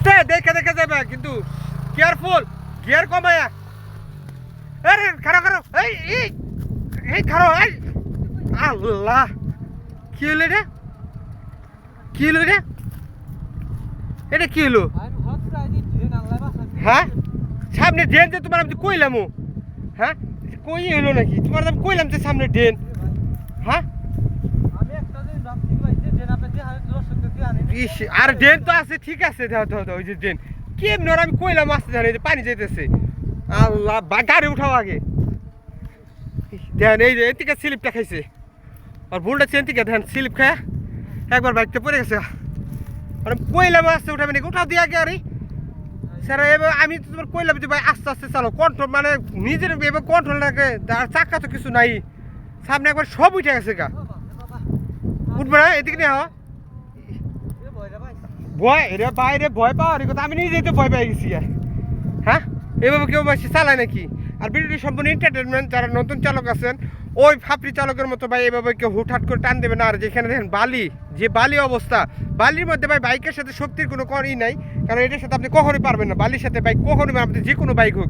আস্তে দেখে দেখে যাবে, কিন্তু কেয়ারফুল গিয়ার কমায়া। আরে খারো খারো এই এই এই খারো এই। আল্লাহ, কি হলো এটা? কি হলো এটা? এটা কি হলো? হ্যাঁ? সামনে ড্রেন যে তোমার আমি কইলাম। হ্যাঁ? কই হলো নাকি? তোমার আমি কইলাম যে সামনে ড্রেন। হ্যাঁ? আর ড্রেন তো আছে, ঠিক আছে ওই যে ড্রেন। কেমন আমি কইলাম আসতে পানি যেতেছে আল্লাহ, বা গাড়ি উঠাও আগে। দেখেন এই যে স্লিপটা খাইছে। আর ভুলটা চেন থেকে দেখেন স্লিপ খায় একবার বাইকটা পড়ে গেছে। আর, কইলাম আসতে, উঠাবে নাকি? উঠাও দিয়ে আগে, আরে। স্যার, এবার আমি তো তোমার কইলাম যে, ভাই, আস্তে আস্তে চালো কন্ট্রোল মানে নিজের এবার কন্ট্রোল রাখে, আর চাকা তো কিছু নাই। সামনে একবার সব উঠে গেছে গা। উঠবে না? এদিকে নিয়ে হওয়া ভয় রে বাইরে ভয় পাওয়ার কথা। আমি নিজেই তো ভয় পেয়ে গেছি আর। হ্যাঁ? এভাবে কেউ বেশি চালায় নাকি? আর ভিডিওটি সম্পূর্ণ এন্টারটেনমেন্ট যারা নতুন চালক আছেন, ওই ফাপড়ি চালকের মতো ভাই এভাবে কেউ হুটহাট করে টান দেবে না। আর যেখানে দেখেন বালি, যে বালি অবস্থা, বালির মধ্যে ভাই বাইকের সাথে শক্তির কোনো করই নাই। কারণ এটার সাথে আপনি কখনোই পারবেন না। বালির সাথে বাইক কখনোই আপনি যে কোনো বাইক হোক।